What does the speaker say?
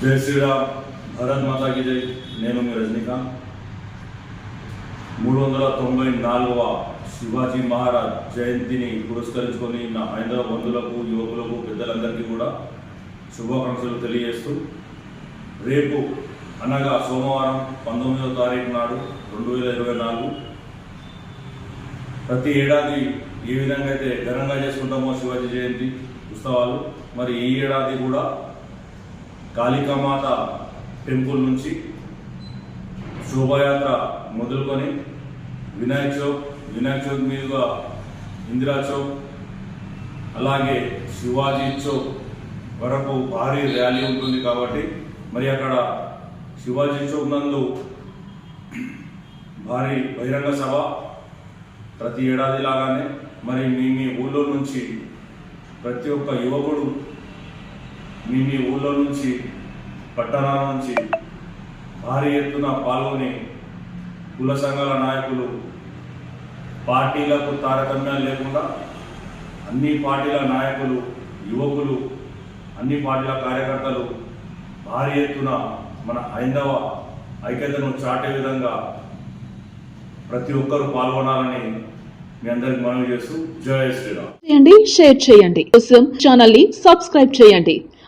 జై శ్రీరామ్. భరత్ మాతాకి జై. నేను మీ రజనీకాంత్. మూడు వందల తొంభై నాలుగవ శివాజీ మహారాజ్ జయంతిని పురస్కరించుకొని నా హైందవ బంధువులకు యువకులకు పెద్దలందరికీ కూడా శుభాకాంక్షలు తెలియజేస్తూ రేపు అనగా సోమవారం పంతొమ్మిదవ తారీఖు నాడు రెండు వేల ఇరవై నాలుగు. ప్రతి ఏడాది ఏ విధంగా అయితే ఘనంగా చేసుకుంటామో శివాజీ జయంతి ఉత్సవాలు మరి ఈ ఏడాది కూడా కాళికామాత టెంపుల్ నుంచి శోభాయాత్ర మొదలుకొని వినాయక చౌక్ వినాయక చౌక్ మీదుగా ఇందిరా చౌక్ అలాగే శివాజీ చౌక్ వరకు భారీ ర్యాలీ ఉంటుంది కాబట్టి మరి అక్కడ శివాజీ చౌక్ నందు భారీ బహిరంగ సభ ప్రతి ఏడాది లాగానే మరి మీ మీ ఊళ్ళో నుంచి ప్రతి ఒక్క యువకుడు మీ మీ ఊళ్ళో నుంచి పట్టణాల నుంచి భారీ ఎత్తున పాల్గొని కుల సంఘాల నాయకులు పార్టీలకు తారతమ్యాలు లేకుండా అన్ని పార్టీల నాయకులు యువకులు అన్ని పార్టీల కార్యకర్తలు భారీ ఎత్తున మన హైందవ ఐక్యతను చాటే విధంగా ప్రతి ఒక్కరూ పాల్గొనాలని మీ అందరికి మనవి చేస్తూ జయ శ్రీరామ్. చేయండి షేర్ చేయండి. కోసం ఛానల్ని సబ్స్క్రైబ్ చేయండి.